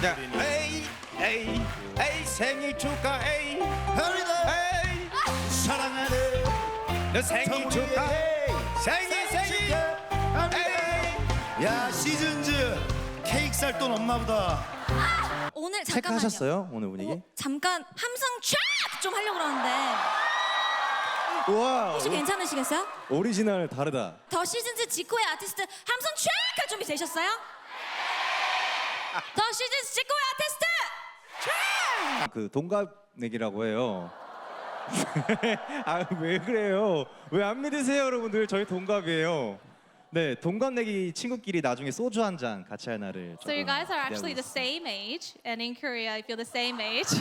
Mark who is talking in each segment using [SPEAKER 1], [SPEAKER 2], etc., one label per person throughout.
[SPEAKER 1] 자, 에이 에이 에이 생일 축하해 에이 사랑하는 너 생일 축하해 생일 생일 에이
[SPEAKER 2] 야 시즌즈 케이크 살돈 엄마보다
[SPEAKER 3] 오늘 잠깐만요.
[SPEAKER 4] 체크하셨어요 오늘 분위기?
[SPEAKER 3] 어, 잠깐 함성 쫙좀 하려고 그러는데
[SPEAKER 4] 와
[SPEAKER 3] 혹시 괜찮으시겠어요?
[SPEAKER 4] 오리지널 다르다.
[SPEAKER 3] 더 시즌즈 직후의 아티스트 함성 쫙할 준비 되셨어요? 더 시즌즈 직후의 아티스트
[SPEAKER 4] 그 동갑 내기라고 해요. 아 왜 그래요? 왜 안 믿으세요, 여러분들? 저희 동갑이에요. 네, 동갑 내기 친구끼리 나중에 소주 한 잔 같이 할 날을.
[SPEAKER 5] So you guys are actually the same age, and in Korea, if you're the same age,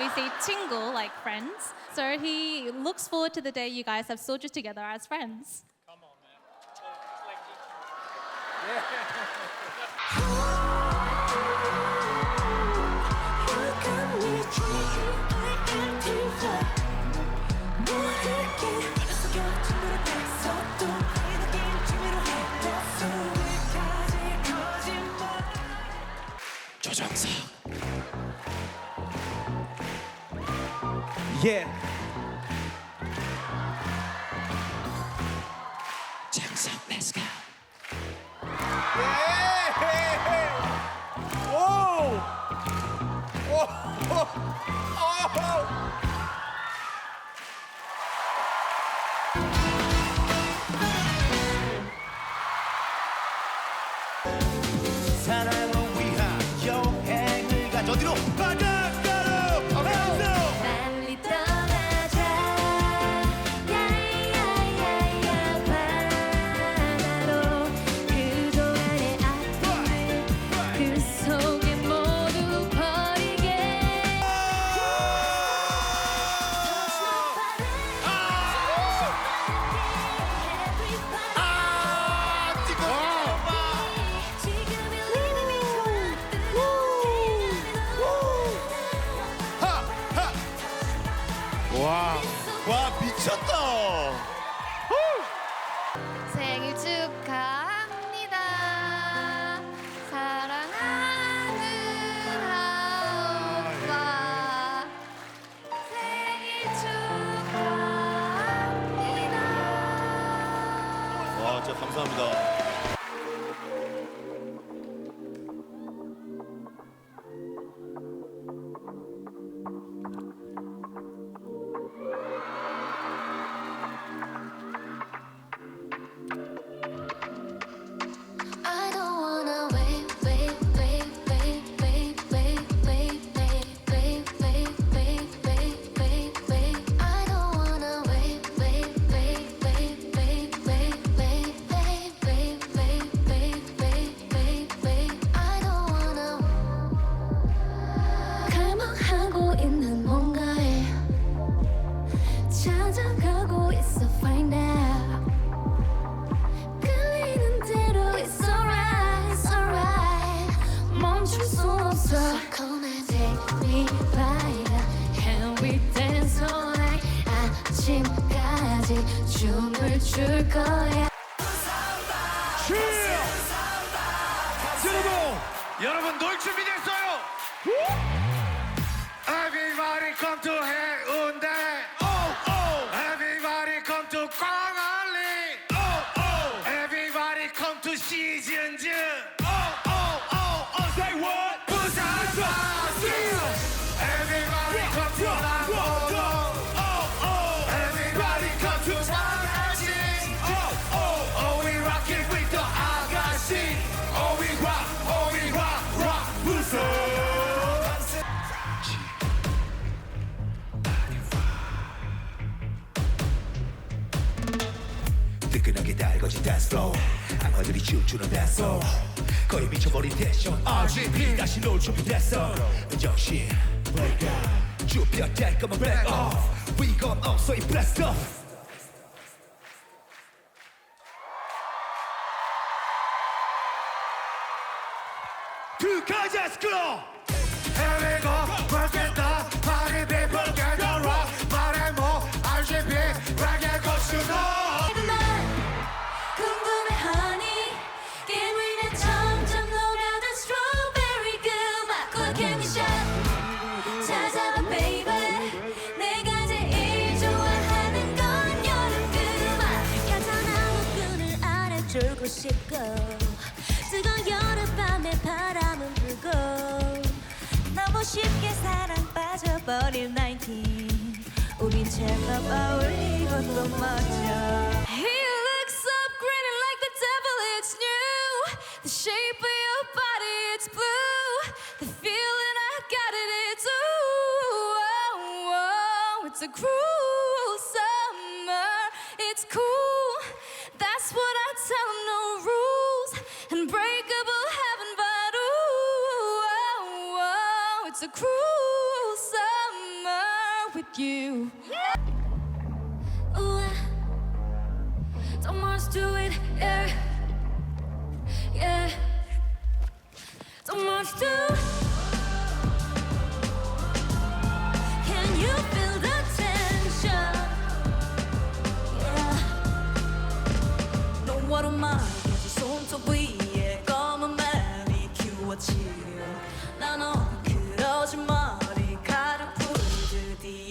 [SPEAKER 5] we say 친구, like friends. So he looks forward to the day you guys have soju together as friends.
[SPEAKER 4] 조정석. 예. 장
[SPEAKER 2] 감사합니다
[SPEAKER 1] 놀 준비됐어요? Everybody come to 해운대
[SPEAKER 6] 뜨끈하게 달궈진 dance floor 악마들이 춤추는 floor 거의 미쳐버린 텐션 RGB 다시 놀 준비됐어 정신 쭈뼛 거면 break off We gon' up so blast off
[SPEAKER 4] 싶고 뜨거운 여름밤에 바람은 불고 너무 쉽게 사랑 빠져버린 19 우린 제법 어울리고 또 멋져
[SPEAKER 7] He looks up grinning like the devil, it's new. The shape of your body, it's blue. The feeling I got it, it's ooh. Oh, oh, it's a cruel summer, it's cool. Cruel summer with you.
[SPEAKER 4] Ooh, don't want to do it, yeah, yeah. Don't want to. Can you feel the tension? Yeah. 너와로 말해줘 손톱 위에 검은 매니큐어칠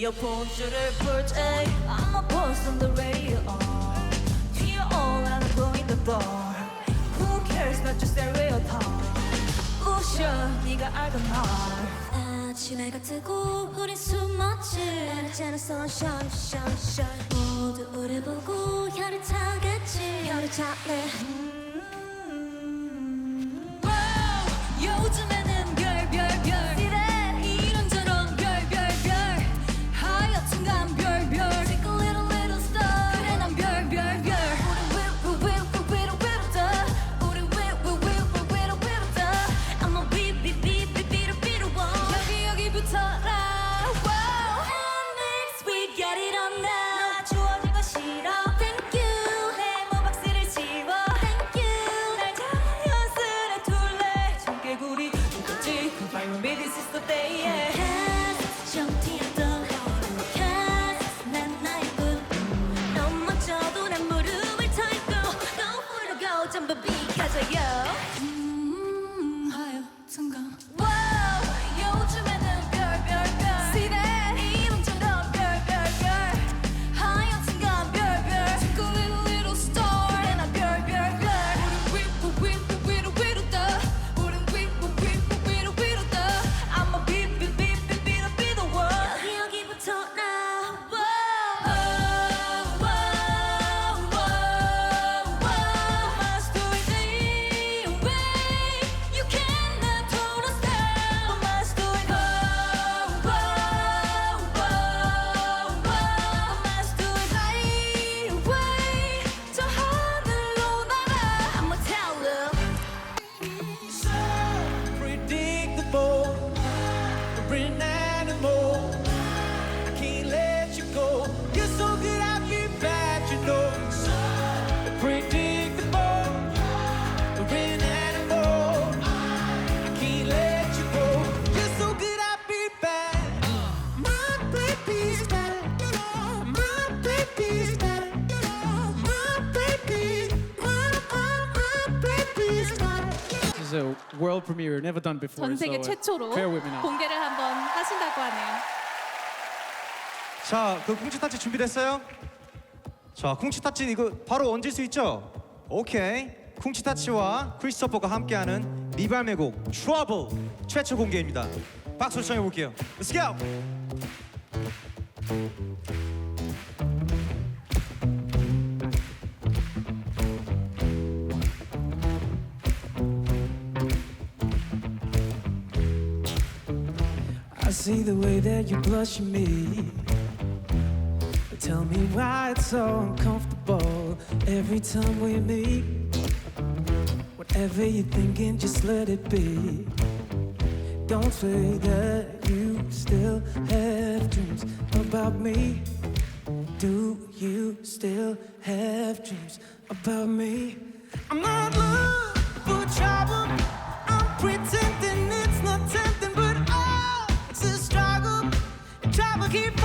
[SPEAKER 4] 드디어 본줄을 풀지 I'm a boss on the radio 뒤에 올라가 보인 the door Who cares 난 just stereotype 부셔 네가 알던 말 아침 해가 뜨고 우린 숨었지 나는 sunshine shine shine 모두 우리 보고 혀를 타겠지 혀를 타네
[SPEAKER 8] before.
[SPEAKER 7] 전 세계
[SPEAKER 8] so, uh,
[SPEAKER 7] 최초로
[SPEAKER 8] bear with me now.
[SPEAKER 7] 공개를 한번 하신다고 하네요.
[SPEAKER 9] 자, 그 쿵치 타치 준비됐어요? 자, 쿵치 타치 이거 바로 얹을 수 있죠? 오케이. 쿵치 타치와 크리스토퍼가 함께하는 미발매 곡 Trouble 최초 공개입니다. 박수 청해 볼게요. Let's go.
[SPEAKER 10] See the way that you blush at me. Tell me why it's so uncomfortable every time we meet. Whatever you're thinking, just let it be. Don't say that you still have dreams about me. Do you still have dreams about me? I'm not looking for trouble. I'm pretending it's not keep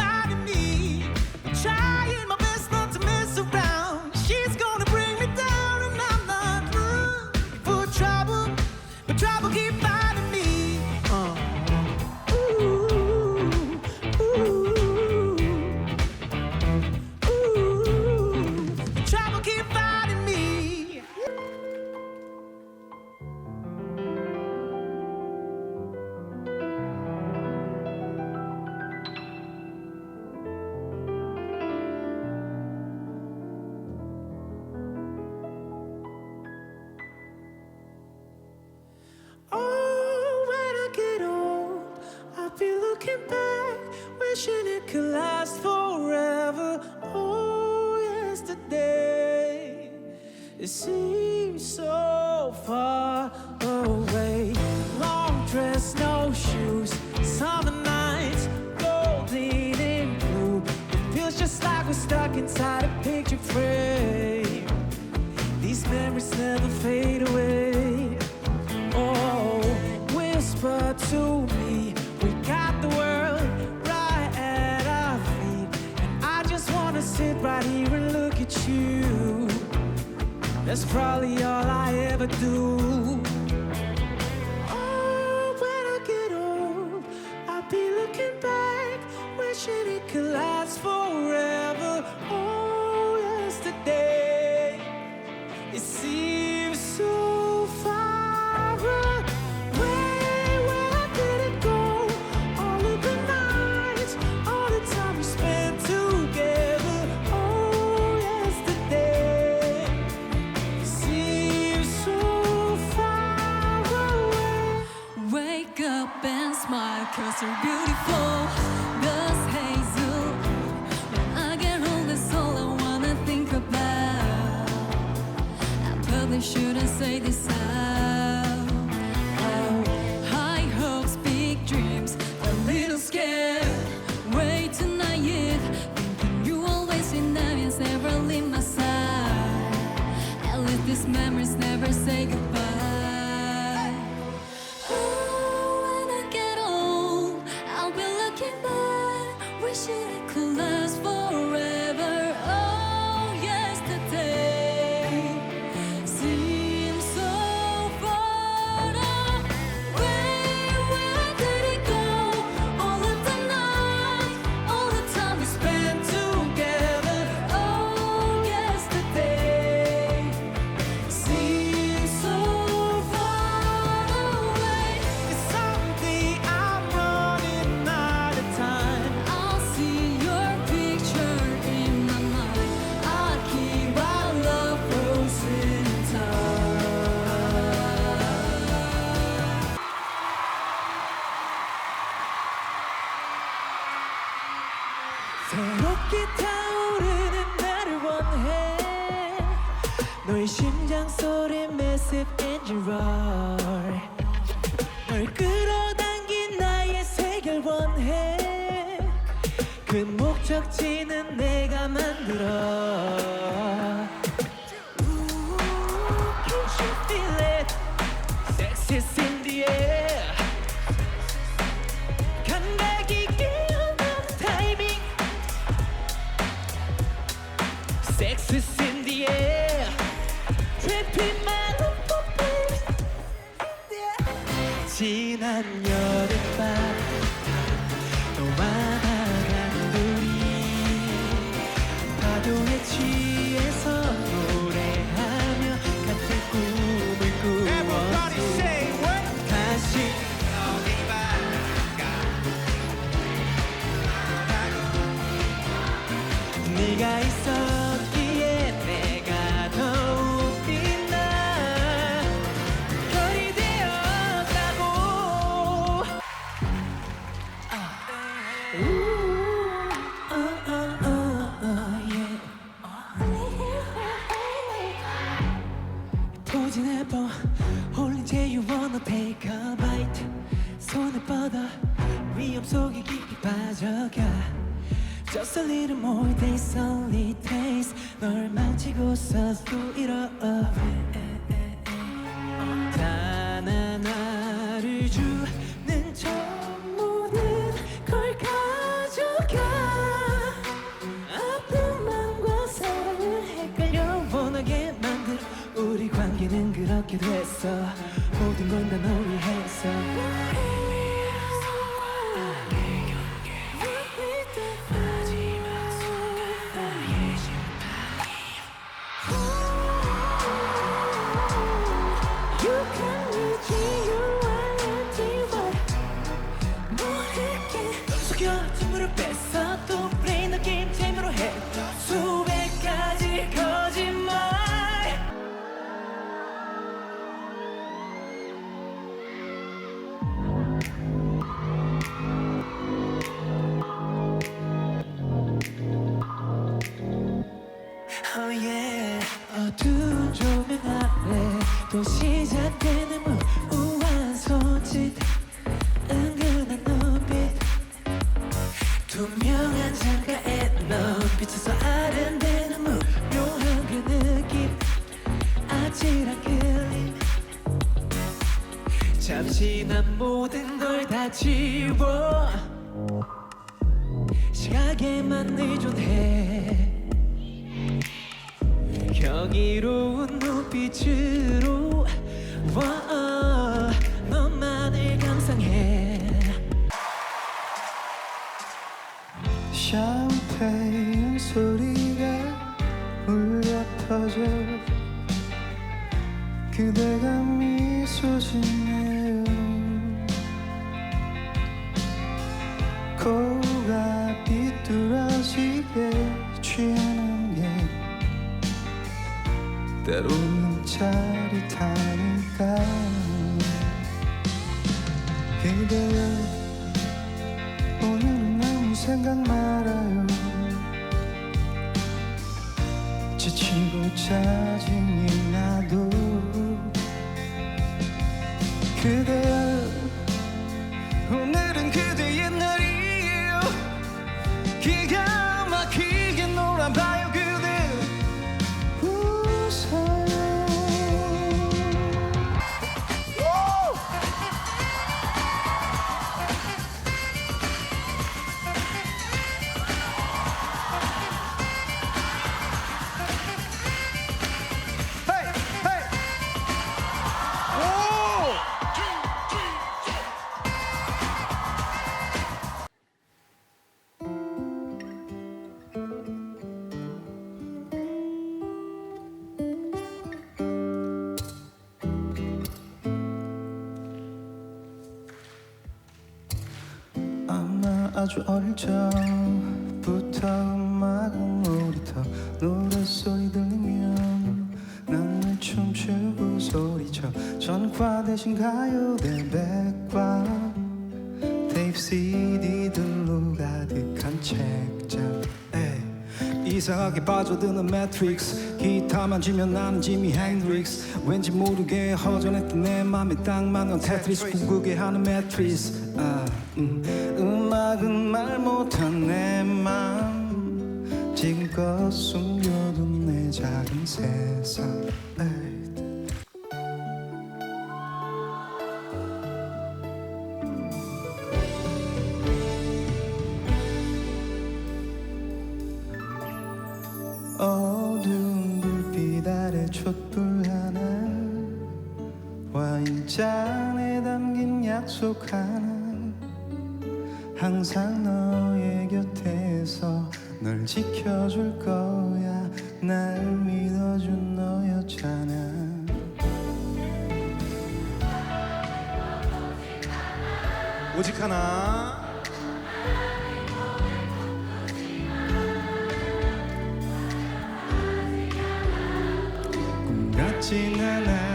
[SPEAKER 10] It
[SPEAKER 5] seems so far away. Long dress, no shoes, summer nights, golden and blue. It feels just like we're stuck inside a picture frame. These memories never fade away. Oh, whisper to me, we got the world right at our feet, and I just wanna sit right here and look at you. That's probably all I ever do.
[SPEAKER 7] they shouldn't say this out.
[SPEAKER 5] 너의 심장 소리 massive and roar. 널 끌어당긴 나의 색을 원해. 그 목적지는 내가 만들어. ちな 도지 내버 홀린 채 you wanna take a bite 손을 뻗어 위험 속에 깊이 빠져가 Just a little more taste, only taste 널 망치고서 do it all over 모든 건 다 너. 또 시작되는 우아한 손짓 은근한 눈빛. 투명한 창가에 눈빛에서 아른대는 묘한 그 느낌. 아찔한 끌림. 잠시 난 모든 걸 다 지
[SPEAKER 11] 샴페인 소리가 울려 터져. 그대가 미소 짓네 짜증이 나도 그대 아주 어릴 적부터 음악은 놀이터 노랫소리 들리면 난늘 춤추고 소리쳐 전과 대신 가요대 백 이상하게 빠져드는 매트릭스. 기타만 지면 나는 지미 핸드릭스 왠지 모르게 허전했던 내 맘에 딱 맞는 테트리스. 구구게 하는 매트리스. 아, 음. 음악은 말 못한 내맘. 지금껏 숨겨둔 내 작은 세상. 에이. 항상 너의 곁에서 널 지켜줄 거야. 날 믿어준 너였잖아.
[SPEAKER 9] 오직 하나.
[SPEAKER 11] 꿈 같진 않아